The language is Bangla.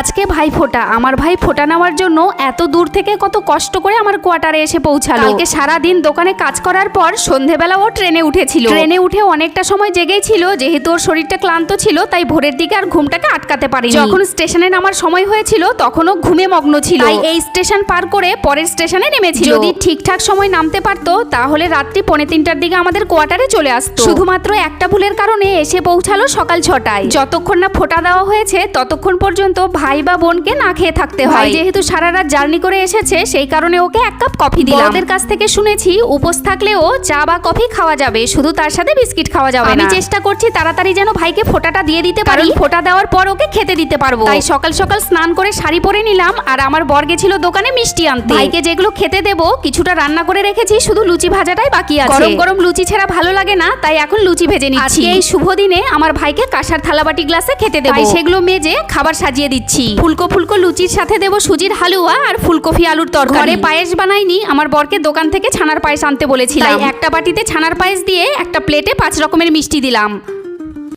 আজকে ভাই ফোটা। আমার ভাই ফোটা নেওয়ার জন্য এত দূর থেকে কত কষ্ট করে আমার কোয়ার্টারে এসে পৌঁছালো। কালকে সারা দিন দোকানে কাজ করার পর সন্ধেবেলা ও ট্রেনে উঠেছিল। ট্রেনে উঠে অনেকটা সময় জেগেই ছিল যেহেতু ওর শরীরটা ক্লান্ত ছিল তাই ভোরের দিকে আর ঘুমটাকে আটকাতে পারি যখন স্টেশনে নামার সময় হয়েছিল তখনও ঘুমে মগ্ন ছিল। তাই এই স্টেশন পার করে পরের স্টেশনে নেমেছিল। যদি ঠিকঠাক সময় নামতে পারতো তাহলে রাত্রি পৌনে তিনটার দিকে আমাদের কোয়ার্টারে চলে আসতো। শুধুমাত্র একটা ভুলের কারণে এসে পৌঁছালো সকাল ছটায়। যতক্ষণ না ফোটা দেওয়া হয়েছে ততক্ষণ পর্যন্ত ভাই বা বোনকে না খেয়ে থাকতে হয়। যেহেতু সারা রাত জার্নি করে এসেছে সেই কারণে ওকে এক কাপ কফি দিলাম। ওদের কাছ থেকে শুনেছি উপোস থাকলেও চা বা কফি খাওয়া যাবে শুধু তার সাথে বিস্কিট খাওয়া যাবে আমি চেষ্টা করছি তাড়াতাড়ি যেন ভাইকে ফোঁটাটা দিয়ে দিতে পারি। ফোঁটা দেওয়ার পর ওকে খেতে দিতে পারব। তাই সকাল সকাল স্নান করে শাড়ি পরে নিলাম আর আমার বর গেছিল দোকানে মিষ্টি আনতে। ভাইকে যেগুলো খেতে দেব কিছুটা রান্না করে রেখেছি শুধু লুচি ভাজাটাই বাকি আছে। গরম গরম লুচি ছাড়া ভালো লাগে না তাই এখন লুচি ভেজে নিচ্ছি। এই শুভ দিনে আমার ভাইকে কাঁসার থালাবাটি গ্লাসে খেতে দেবো। সেগুলো মেজে খাবার সাজিয়ে দিচ্ছি। ফুলকো ফুলকো লুচির সাথে দেবো সুজির হালুয়া আর ফুলকপি আলুর তরকারি। ঘরে পায়েস বানাইনি আমার বরকে দোকান থেকে ছানার পায়েস আনতে বলেছিলাম। একটা বাটিতে ছানার পায়েস দিয়ে একটা প্লেটে পাঁচ রকমের মিষ্টি দিলাম।